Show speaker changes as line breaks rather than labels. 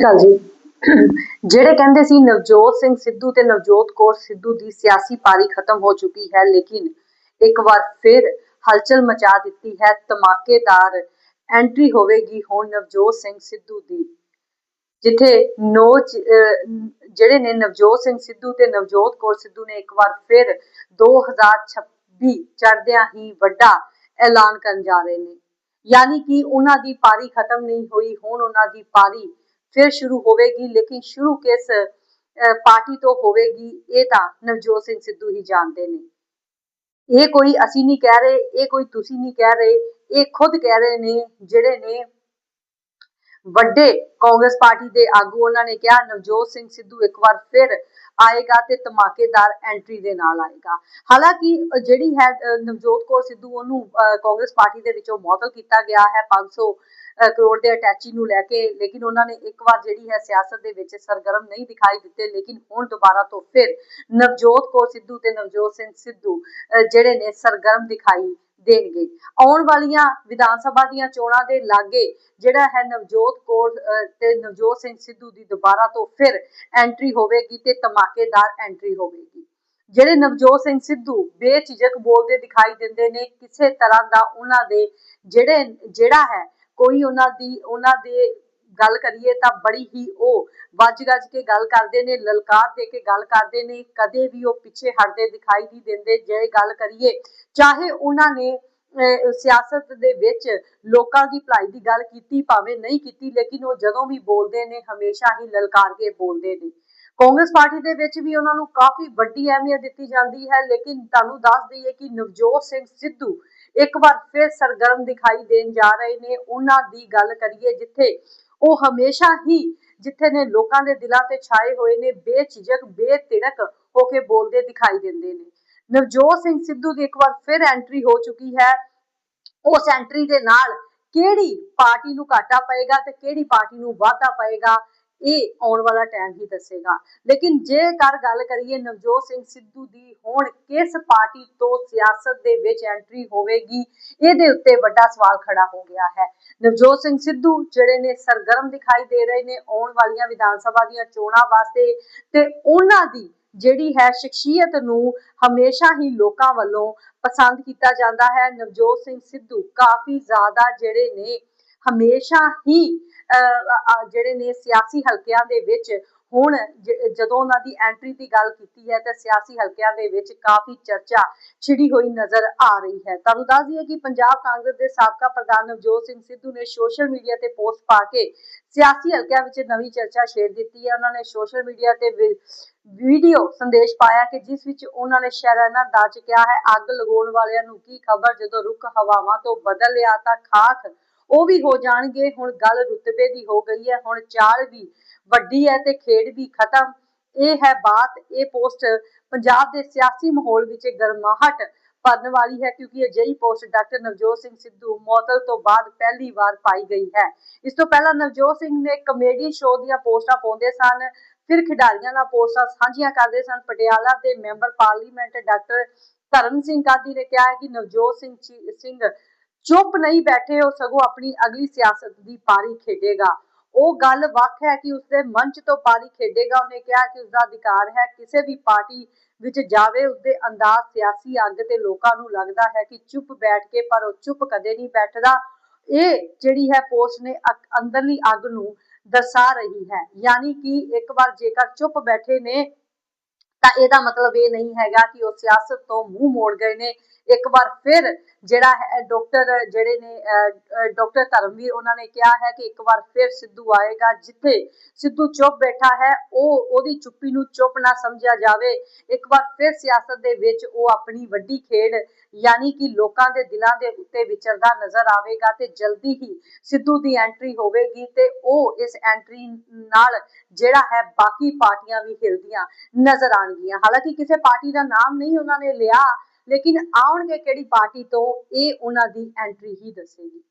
ਗੱਲ ਜੀ। ਜਿਹੜੇ ਕਹਿੰਦੇ ਸੀ ਨਵਜੋਤ ਸਿੰਘ ਸਿੱਧੂ ਤੇ ਨਵਜੋਤ ਕੌਰ ਸਿੱਧੂ ਦੀ ਸਿਆਸੀ ਪਾਰੀ ਖਤਮ ਹੋ ਚੁੱਕੀ ਹੈ, ਲੇਕਿਨ ਇੱਕ ਵਾਰ ਫਿਰ ਹਲਚਲ ਮਚਾ ਦਿੱਤੀ ਹੈ, ਧਮਾਕੇਦਾਰ ਐਂਟਰੀ ਹੋਵੇਗੀ ਹੁਣ ਨਵਜੋਤ ਸਿੰਘ ਸਿੱਧੂ ਦੀ। ਜਿੱਥੇ ਨੋ ਜਿਹੜੇ ਨੇ ਨਵਜੋਤ ਸਿੰਘ ਸਿੱਧੂ ਤੇ ਨਵਜੋਤ ਕੌਰ ਸਿੱਧੂ ਨੇ ਇੱਕ ਵਾਰ ਫਿਰ 2026 ਚੜਦਿਆਂ ਹੀ ਵੱਡਾ ਐਲਾਨ ਕਰਨ ਜਾ ਰਹੇ ਨੇ। ਯਾਨੀ ਕਿ ਉਹਨਾਂ ਦੀ ਪਾਰੀ ਖਤਮ ਨਹੀਂ ਹੋਈ, ਹੁਣ ਉਹਨਾਂ ਦੀ ਪਾਰੀ ਫਿਰ ਸ਼ੁਰੂ ਹੋਵੇਗੀ, ਲੇਕਿਨ ਸ਼ੁਰੂ ਕਿਸ ਪਾਰਟੀ ਤੋਂ ਹੋਵੇਗੀ, ਇਹ ਤਾਂ ਨਵਜੋਤ ਸਿੰਘ ਸਿੱਧੂ ਹੀ ਜਾਣਦੇ ਨੇ। ਇਹ ਕੋਈ ਅਸੀਂ ਨਹੀਂ ਕਹਿ ਰਹੇ, ਇਹ ਕੋਈ ਤੁਸੀਂ ਨਹੀਂ ਕਹਿ ਰਹੇ, ਇਹ ਖੁਦ ਕਹਿ ਰਹੇ ਨੇ, ਜਿਹੜੇ ਨੇ ਵੱਡੇ ਕਾਂਗਰਸ ਪਾਰਟੀ ਦੇ ਆਗੂ ਉਹਨਾਂ ਨੇ ਕਿਹਾ, ਨਵਜੋਤ ਸਿੰਘ ਸਿੱਧੂ ਇੱਕ ਵਾਰ ਫਿਰ ਆਏਗਾ ਤੇ ਧਮਾਕੇਦਾਰ ਐਂਟਰੀ ਦੇ ਨਾਲ ਆਏਗਾ। ਹਾਲਾਂਕਿ ਜਿਹੜੀ ਹੈ ਨਵਜੋਤ ਕੌਰ ਸਿੱਧੂ, ਉਹਨੂੰ ਕਾਂਗਰਸ ਪਾਰਟੀ ਦੇ ਵਿੱਚੋਂ ਮੌਤਲ ਕੀਤਾ ਗਿਆ ਹੈ। 500 ਕਰੋੜ ਦੇ ਅਟੈਚੀ ਨੂੰ ਲੈ ਕੇ, ਲੇਕਿਨ ਉਹਨਾਂ ਨੇ ਇੱਕ ਵਾਰ ਜਿਹੜੀ ਹੈ, ਸਿਆਸਤ ਦੇ ਵਿੱਚ ਸਰਗਰਮ ਨਹੀਂ ਦਿਖਾਈ ਦਿੱਤੇ, ਲੇਕਿਨ ਹੁਣ ਦੁਬਾਰਾ ਤੋਂ ਫਿਰ ਨਵਜੋਤ ਕੌਰ ਸਿੱਧੂ ਤੇ ਨਵਜੋਤ ਸਿੰਘ ਸਿੱਧੂ ਜਿਹੜੇ ਨੇ ਸਰਗਰਮ ਦਿਖਾਈ ਦੇਣਗੇ। ਆਉਣ ਵਾਲੀਆਂ ਵਿਧਾਨ ਸਭਾ ਦੀਆਂ ਚੋਣਾਂ ਦੇ ਲਾਗੇ ਜਿਹੜਾ ਹੈ ਨਵਜੋਤ ਕੌਰ ਤੇ ਨਵਜੋਤ ਸਿੰਘ ਸਿੱਧੂ ਦੀ ਦੁਬਾਰਾ ਤੋਂ ਫਿਰ ਐਂਟਰੀ ਹੋਵੇਗੀ ਤੇ ਧਮਾਕੇਦਾਰ ਐਂਟਰੀ ਹੋਵੇਗੀ। ਜਿਹੜੇ ਨਵਜੋਤ ਸਿੰਘ ਸਿੱਧੂ ਬੇਝਿਜਕ ਬੋਲਦੇ ਦਿਖਾਈ ਦਿੰਦੇ ਨੇ, ਕਿਸੇ ਤਰ੍ਹਾਂ ਦਾ ਉਹਨਾਂ ਦੇ ਜਿਹੜੇ, ਜਿਹੜਾ ਹੈ, ਕੋਈ ਉਹਨਾਂ ਦੀ, ਉਹਨਾਂ ਦੇ ਗੱਲ ਕਰੀਏ ਤਾਂ ਬੜੀ ਹੀ ਉਹ ਵੱਜ ਗੱਜ ਕੇ ਗੱਲ ਕਰਦੇ ਨੇ, ਲਲਕਾਰ ਦੇ ਕੇ ਗੱਲ ਕਰਦੇ ਨੇ, ਕਦੇ ਵੀ ਉਹ ਪਿੱਛੇ ਹਟਦੇ ਦਿਖਾਈ ਨਹੀਂ ਦਿੰਦੇ, ਜੇ ਗੱਲ ਕਰੀਏ, ਚਾਹੇ ਉਹਨਾਂ ਨੇ ਸਿਆਸਤ ਦੇ ਵਿੱਚ ਲੋਕਾਂ ਦੀ ਭਲਾਈ ਦੀ ਗੱਲ ਕੀਤੀ ਭਾਵੇਂ ਨਹੀਂ ਕੀਤੀ, ਲੇਕਿਨ ਉਹ ਜਦੋਂ ਵੀ ਬੋਲਦੇ ਨੇ, ਹਮੇਸ਼ਾ ਹੀ ਲਲਕਾਰ ਕੇ ਬੋਲਦੇ ਨੇ। ਕਾਂਗਰਸ ਪਾਰਟੀ ਦੇ ਵਿੱਚ ਵੀ ਉਹਨਾਂ ਨੂੰ ਕਾਫੀ ਵੱਡੀ ਅਹਿਮੀਅਤ ਦਿੱਤੀ ਜਾਂਦੀ ਹੈ, ਲੇਕਿਨ ਤੁਹਾਨੂੰ ਦੱਸ ਦਈਏ ਕਿ ਨਵਜੋਤ ਸਿੰਘ ਸਿੱਧੂ ਇੱਕ ਵਾਰ ਫਿਰ ਸਰਗਰਮ ਦਿਖਾਈ ਦੇਣ ਜਾ ਰਹੇ ਨੇ। ਉਹਨਾਂ ਦੀ ਗੱਲ ਕਰੀਏ, ਜਿੱਥੇ ਉਹ ਹਮੇਸ਼ਾ ਹੀ ਜਿੱਥੇ ਨੇ ਲੋਕਾਂ ਦੇ ਦਿਲਾਂ ਤੇ ਛਾਏ ਹੋਏ ਨੇ, ਬੇਝਿਜਕ, ਬੇਤਿੜਕ ਹੋ ਕੇ ਬੋਲਦੇ ਦਿਖਾਈ ਦਿੰਦੇ ਨੇ। ਨਵਜੋਤ ਸਿੰਘ ਸਿੱਧੂ ਦੀ ਇੱਕ ਵਾਰ ਫਿਰ ਐਂਟਰੀ ਹੋ ਚੁੱਕੀ ਹੈ। ਉਸ ਐਂਟਰੀ ਦੇ ਨਾਲ ਕਿਹੜੀ ਪਾਰਟੀ ਨੂੰ ਘਾਟਾ ਪਏਗਾ ਤੇ ਕਿਹੜੀ ਪਾਰਟੀ ਨੂੰ ਵਾਧਾ ਪਏਗਾ? ਇਹ ਆਉਣ ਵਾਲਾ ਟਾਈਮ ਹੀ ਦੱਸੇਗਾ। ਲੇਕਿਨ ਜੇਕਰ ਗੱਲ ਕਰੀਏ ਨਵਜੋਤ ਸਿੰਘ ਸਿੱਧੂ ਦੀ, ਹੁਣ ਕਿਸ ਪਾਰਟੀ ਤੋਂ ਸਿਆਸਤ ਦੇ ਵਿੱਚ ਐਂਟਰੀ ਹੋਵੇਗੀ, ਇਹਦੇ ਉੱਤੇ ਵੱਡਾ ਸਵਾਲ ਖੜਾ ਹੋ ਗਿਆ ਹੈ। ਨਵਜੋਤ ਸਿੰਘ ਸਿੱਧੂ ਜਿਹੜੇ ਨੇ ਸਰਗਰਮ ਦਿਖਾਈ ਦੇ ਰਹੇ ਨੇ ਆਉਣ ਵਾਲੀਆਂ ਵਿਧਾਨ ਸਭਾ ਦੀਆਂ ਚੋਣਾਂ ਵਾਸਤੇ ਤੇ ਉਹਨਾਂ ਦੀ ਜਿਹੜੀ ਹੈ ਸ਼ਖਸੀਅਤ ਨੂੰ ਹਮੇਸ਼ਾ ਹੀ ਲੋਕਾਂ ਵੱਲੋਂ ਪਸੰਦ ਕੀਤਾ ਜਾਂਦਾ ਹੈ। ਨਵਜੋਤ ਸਿੰਘ ਸਿੱਧੂ ਕਾਫੀ ਜ਼ਿਆਦਾ ਜਿਹੜੇ ਨੇ ਹਮੇਸ਼ਾ ਹੀ ਜਿਹੜੇ ਨੇ ਸਿਆਸੀ ਹਲਕਿਆਂ ਦੇ ਵਿੱਚ ਹੁਣ ਜਦੋਂ ਉਹਨਾਂ ਦੀ ਐਂਟਰੀ ਦੀ ਗੱਲ ਕੀਤੀ ਹੈ ਤਾਂ ਸਿਆਸੀ ਹਲਕਿਆਂ ਦੇ ਵਿੱਚ ਕਾਫੀ ਚਰਚਾ ਛਿੜੀ ਹੋਈ ਨਜ਼ਰ ਆ ਰਹੀ ਹੈ। ਤੁਹਾਨੂੰ ਦੱਸ ਦਈਏ ਕਿ ਪੰਜਾਬ ਕਾਂਗਰਸ ਦੇ ਸਾਬਕਾ ਪ੍ਰਧਾਨ ਨਵਜੋਤ ਸਿੰਘ ਸਿੱਧੂ ਨੇ ਸੋਸ਼ਲ ਮੀਡੀਆ ਤੇ ਪੋਸਟ ਪਾ ਕੇ ਸਿਆਸੀ ਹਲਕਿਆਂ ਵਿੱਚ ਨਵੀਂ ਚਰਚਾ ਛੇੜ ਦਿੱਤੀ ਹੈ। ਉਹਨਾਂ ਨੇ ਸੋਸ਼ਲ ਮੀਡੀਆ ਤੇ ਵੀਡੀਓ ਸੰਦੇਸ਼ ਪਾਇਆ ਕਿ ਜਿਸ ਵਿੱਚ ਉਹਨਾਂ ਨੇ ਸ਼ਰਾਨਾ ਦਾ ਕਿਹਾ ਹੈ, ਅੱਗ ਲਗਾਉਣ ਵਾਲਿਆਂ ਨੂੰ ਕੀ ਖਬਰ ਜਦੋਂ ਰੁੱਖ ਹਵਾਵਾਂ ਤੋਂ ਬਦਲ ਲਿਆ ਤਾਂ ਖਾਕ ਉਹ ਵੀ ਹੋ ਜਾਣਗੇ। ਹੁਣ ਗੱਲ ਰੁਤਬੇ ਦੀ ਹੋ ਗਈ ਹੈ। ਹੁਣ ਚਾਲ ਵੀ ਵੱਡੀ ਹੈ ਤੇ ਖੇਡ ਵੀ ਖਤਮ। ਇਹ ਹੈ ਬਾਤ, ਇਹ ਪੋਸਟ ਪੰਜਾਬ ਦੇ ਸਿਆਸੀ ਮਾਹੌਲ ਵਿੱਚ ਗਰਮਾਹਟ ਭਰਨ ਵਾਲੀ ਹੈ ਕਿਉਂਕਿ ਅਜਿਹੀ ਪੋਸਟ ਡਾਕਟਰ ਨਵਜੋਤ ਸਿੰਘ ਸਿੱਧੂ ਮੌਤਲ ਤੋਂ ਬਾਅਦ ਪਹਿਲੀ ਵਾਰ ਪਾਈ ਗਈ ਹੈ। ਇਸ ਤੋਂ ਪਹਿਲਾਂ ਨਵਜੋਤ ਸਿੰਘ ਨੇ ਕਮੇਡੀ ਸ਼ੋਅ ਦੀਆਂ ਪੋਸਟਾਂ ਪਾਉਂਦੇ ਸਨ, ਫਿਰ ਖਿਡਾਰੀਆਂ ਨਾਲ ਪੋਸਟਾਂ ਸਾਂਝੀਆਂ ਕਰਦੇ ਸਨ। ਪਟਿਆਲਾ ਦੇ ਮੈਂਬਰ ਪਾਰਲੀਮੈਂਟ ਡਾਕਟਰ ਧਰਮ ਸਿੰਘ ਕਾਦੀ ਨੇ ਕਿਹਾ ਕਿ ਨਵਜੋਤ ਸਿੰਘ ਸਿੰਘ ਚੁੱਪ ਨਹੀਂ ਬੈਠੇ, ਉਹ ਸਗੋਂ ਆਪਣੀ ਅਗਲੀ ਸਿਆਸਤ ਦੀ ਪਾਰੀ ਖੇਡੇਗਾ। ਉਹ ਗੱਲ ਵੱਖ ਹੈ ਕਿ ਉਸਦੇ ਮੰਚ ਤੋਂ ਪਾਰੀ ਖੇਡੇਗਾ। ਉਹਨੇ ਕਿਹਾ ਕਿ ਉਸਦਾ ਅਧਿਕਾਰ ਹੈ ਕਿਸੇ ਵੀ ਪਾਰਟੀ ਵਿੱਚ ਜਾਵੇ, ਉਸਦੇ ਅੰਦਾਜ਼ ਸਿਆਸੀ ਅੱਗ ਤੇ ਲੋਕਾਂ ਨੂੰ ਲੱਗਦਾ ਹੈ ਕਿ ਚੁੱਪ ਬੈਠ ਕੇ, ਪਰ ਉਹ ਚੁੱਪ ਕਦੇ ਨਹੀਂ ਬੈਠਦਾ। ਇਹ ਜਿਹੜੀ ਹੈ ਪੋਸਟ ਨੇ ਅੰਦਰਲੀ ਅੱਗ ਨੂੰ ਦਰਸਾ ਰਹੀ ਹੈ। ਯਾਨੀ ਕਿ ਇੱਕ ਵਾਰ ਜੇਕਰ ਚੁੱਪ ਬੈਠੇ ਨੇ ਤਾਂ ਇਹਦਾ ਮਤਲਬ ਇਹ ਨਹੀਂ ਹੈਗਾ ਕਿ ਉਹ ਸਿਆਸਤ ਤੋਂ ਮੂੰਹ ਮੋੜ ਗਏ ਨੇ। ਇੱਕ ਵਾਰ ਫਿਰ ਜਿਹੜਾ ਹੈ ਡਾਕਟਰ ਜਿਹੜੇ ਨੇ ਡਾਕਟਰ ਧਰਮਵੀਰ ਉਹਨਾਂ ਨੇ ਕਿਹਾ ਹੈ ਕਿ ਇੱਕ ਵਾਰ ਫਿਰ ਸਿੱਧੂ ਆਏਗਾ ਜਿੱਥੇ ਸਿੱਧੂ ਚੁੱਪ ਬੈਠਾ ਹੈ, ਉਹ ਉਹਦੀ ਚੁੱਪੀ ਨੂੰ ਚੁੱਪ ਨਾ ਸਮਝਿਆ ਜਾਵੇ। ਇੱਕ ਵਾਰ ਫਿਰ ਸਿਆਸਤ ਦੇ ਵਿੱਚ ਉਹ ਆਪਣੀ ਵੱਡੀ ਖੇਡ ਯਾਨੀ ਕਿ ਲੋਕਾਂ ਦੇ ਦਿਲਾਂ ਦੇ ਉੱਤੇ ਵਿਚਰਦਾ ਨਜ਼ਰ ਆਵੇਗਾ ਤੇ ਜਲਦੀ ਹੀ ਸਿੱਧੂ ਦੀ ਐਂਟਰੀ ਹੋਵੇਗੀ ਤੇ ਉਹ ਇਸ ਐਂਟਰੀ ਨਾਲ ਜਿਹੜਾ ਹੈ ਬਾਕੀ ਪਾਰਟੀਆਂ ਵੀ ਹਿਲਦੀਆਂ ਨਜ਼ਰ ਆਣਗੀਆਂ ਹਾਲਾਂਕਿ ਕਿਸੇ ਪਾਰਟੀ ਦਾ ਨਾਮ ਨਹੀਂ ਉਹਨਾਂ ਨੇ ਲਿਆ, ਲੇਕਿਨ ਆਉਣਗੇ ਕਿਹੜੀ ਪਾਰਟੀ ਤੋਂ, ਇਹ ਉਹਨਾਂ ਦੀ ਐਂਟਰੀ ਹੀ ਦੱਸੇਗੀ।